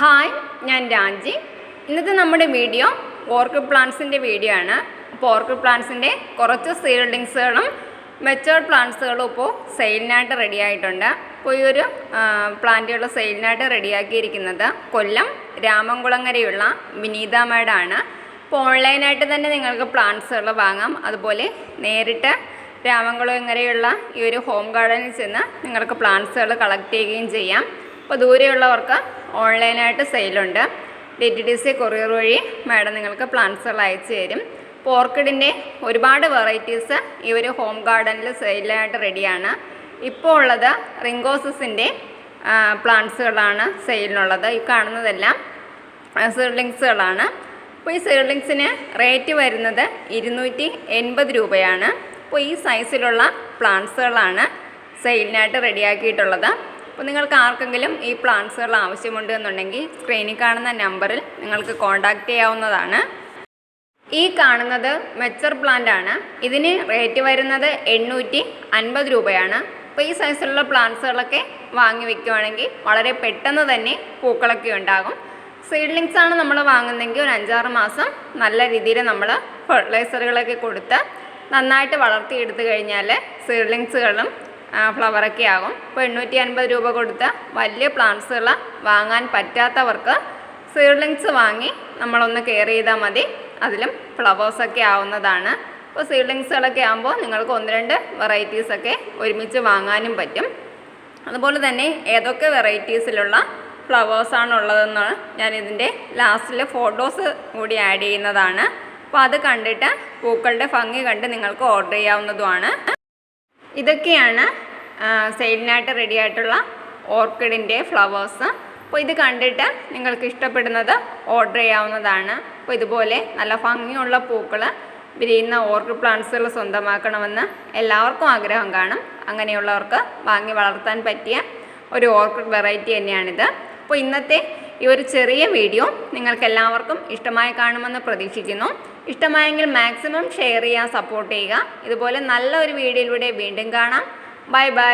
Hi ഞാൻ രാജി ഇന്നത്തെ നമ്മുടെ വീഡിയോ ഓർക്കിഡ് പ്ലാന്റ്സിന്റെ വീഡിയോ ആണ്. അപ്പോൾ ഓർക്കിഡ് പ്ലാന്റ്സിന്റെ കുറച്ച് സീൽഡിങ്സുകളും മെച്ചേർഡ് പ്ലാന്റ്സുകളും ഇപ്പോൾ സെയിലിനായിട്ട് റെഡി ആയിട്ടുണ്ട്. അപ്പോൾ ഈ ഒരു പ്ലാന്റുകൾ സെയിലിനായിട്ട് റെഡിയാക്കിയിരിക്കുന്നത് കൊല്ലം രാമംകുളങ്ങരയുള്ള വിനീത മേഡാണ് അപ്പോൾ ഓൺലൈനായിട്ട് തന്നെ നിങ്ങൾക്ക് പ്ലാന്റ്സുകൾ വാങ്ങാം. അതുപോലെ നേരിട്ട് രാമംകുളങ്ങരയുള്ള ഈ ഒരു ഹോം ഗാർഡനിൽ ചെന്ന് നിങ്ങൾക്ക് പ്ലാന്റ്സുകൾ കളക്ട് ചെയ്യുകയും ചെയ്യാം. അപ്പോൾ ദൂരെയുള്ളവർക്ക് ഓൺലൈനായിട്ട് സെയിലുണ്ട്. D T D C courier വഴി മാഡം നിങ്ങൾക്ക് പ്ലാന്റ്സുകൾ അയച്ചു തരും. അപ്പോൾ ഓർക്കിഡിന്റെ ഒരുപാട് വെറൈറ്റീസ് ഈ ഒരു ഹോം ഗാർഡനിൽ സെയിലായിട്ട് റെഡിയാണ് ഇപ്പോൾ ഉള്ളത് റിങ്കോസസിന്റെ പ്ലാന്റ്സുകളാണ് സെയിലിനുള്ളത്. ഈ കാണുന്നതെല്ലാം സീഡ്ലിങ്സുകളാണ് അപ്പോൾ ഈ സീഡ്ലിങ്സിന് റേറ്റ് വരുന്നത് ഇരുന്നൂറ്റി എൺപത് രൂപയാണ്. അപ്പോൾ ഈ സൈസിലുള്ള പ്ലാന്റ്സുകളാണ് സെയിലിനായിട്ട് റെഡിയാക്കിയിട്ടുള്ളത് അപ്പോൾ നിങ്ങൾക്ക് ആർക്കെങ്കിലും ഈ പ്ലാന്റ്സുകൾ ആവശ്യമുണ്ട് എന്നുണ്ടെങ്കിൽ സ്ക്രീനിൽ കാണുന്ന നമ്പറിൽ നിങ്ങൾക്ക് കോൺടാക്റ്റ് ചെയ്യാവുന്നതാണ്. ഈ കാണുന്നത് മെച്ചർ പ്ലാന്റ് ആണ്. ഇതിന് റേറ്റ് വരുന്നത് എണ്ണൂറ്റി അൻപത് രൂപയാണ്. അപ്പോൾ ഈ സൈസിലുള്ള പ്ലാന്റ്സുകളൊക്കെ വാങ്ങി വെക്കുവാണെങ്കിൽ വളരെ പെട്ടെന്ന് തന്നെ പൂക്കളൊക്കെ ഉണ്ടാകും. സീഡ്ലിങ്സ് ആണ് നമ്മൾ വാങ്ങുന്നതെങ്കിൽ ഒരു അഞ്ചാറ് മാസം നല്ല രീതിയിൽ നമ്മൾ ഫെർട്ടിലൈസറുകളൊക്കെ കൊടുത്ത് നന്നായിട്ട് വളർത്തിയെടുത്തു കഴിഞ്ഞാൽ സീഡ്ലിങ്സുകളും ഫ്ലവറൊക്കെ ആകും. ഇപ്പോൾ എണ്ണൂറ്റി അൻപത് രൂപ കൊടുത്ത വലിയ പ്ലാന്റ്സുകൾ വാങ്ങാൻ പറ്റാത്തവർക്ക് സീഡ്ലിങ്സ് വാങ്ങി നമ്മളൊന്ന് കെയർ ചെയ്താൽ മതി. അതിലും ഫ്ലവേഴ്സൊക്കെ ആവുന്നതാണ്. ഇപ്പോൾ സീഡ്ലിങ്സുകളൊക്കെ ആകുമ്പോൾ നിങ്ങൾക്ക് ഒന്ന് രണ്ട് വെറൈറ്റീസൊക്കെ ഒരുമിച്ച് വാങ്ങാനും പറ്റും. അതുപോലെ തന്നെ ഏതൊക്കെ വെറൈറ്റീസിലുള്ള ഫ്ലവേഴ്സാണ് ഉള്ളതെന്ന് ഞാൻ ഇതിന്റെ ലാസ്റ്റിൽ ഫോട്ടോസ് കൂടി ആഡ് ചെയ്യുന്നതാണ്. അപ്പോൾ അത് കണ്ടിട്ട് പൂക്കളുടെ ഭംഗി കണ്ട് നിങ്ങൾക്ക് ഓർഡർ ചെയ്യാവുന്നതുമാണ്. ഇതൊക്കെയാണ് സെയിലിനായിട്ട് റെഡി ആയിട്ടുള്ള ഓർക്കിഡിന്റെ ഫ്ലവേഴ്സ് അപ്പോൾ ഇത് കണ്ടിട്ട് നിങ്ങൾക്ക് ഇഷ്ടപ്പെടുന്നത് ഓർഡർ ചെയ്യാവുന്നതാണ്. അപ്പോൾ ഇതുപോലെ നല്ല ഭംഗിയുള്ള പൂക്കൾ വിരിയുന്ന ഓർക്കിഡ് പ്ലാന്റ്സുകൾ സ്വന്തമാക്കണമെന്ന് എല്ലാവർക്കും ആഗ്രഹം കാണും. അങ്ങനെയുള്ളവർക്ക് വാങ്ങി വളർത്താൻ പറ്റിയ ഒരു ഓർക്കിഡ് വെറൈറ്റി തന്നെയാണിത്. അപ്പോൾ ഇന്നത്തെ ഈ ഒരു ചെറിയ വീഡിയോ നിങ്ങൾക്ക് എല്ലാവർക്കും ഇഷ്ടമായി കാണുമെന്ന് പ്രതീക്ഷിക്കുന്നു. ഇഷ്ടമായെങ്കിൽ മാക്സിമം ഷെയർ ചെയ്യുക സപ്പോർട്ട് ചെയ്യുക. ഇതുപോലെ നല്ല ഒരു വീഡിയോയിലൂടെ വീണ്ടും കാണാം. Bye bye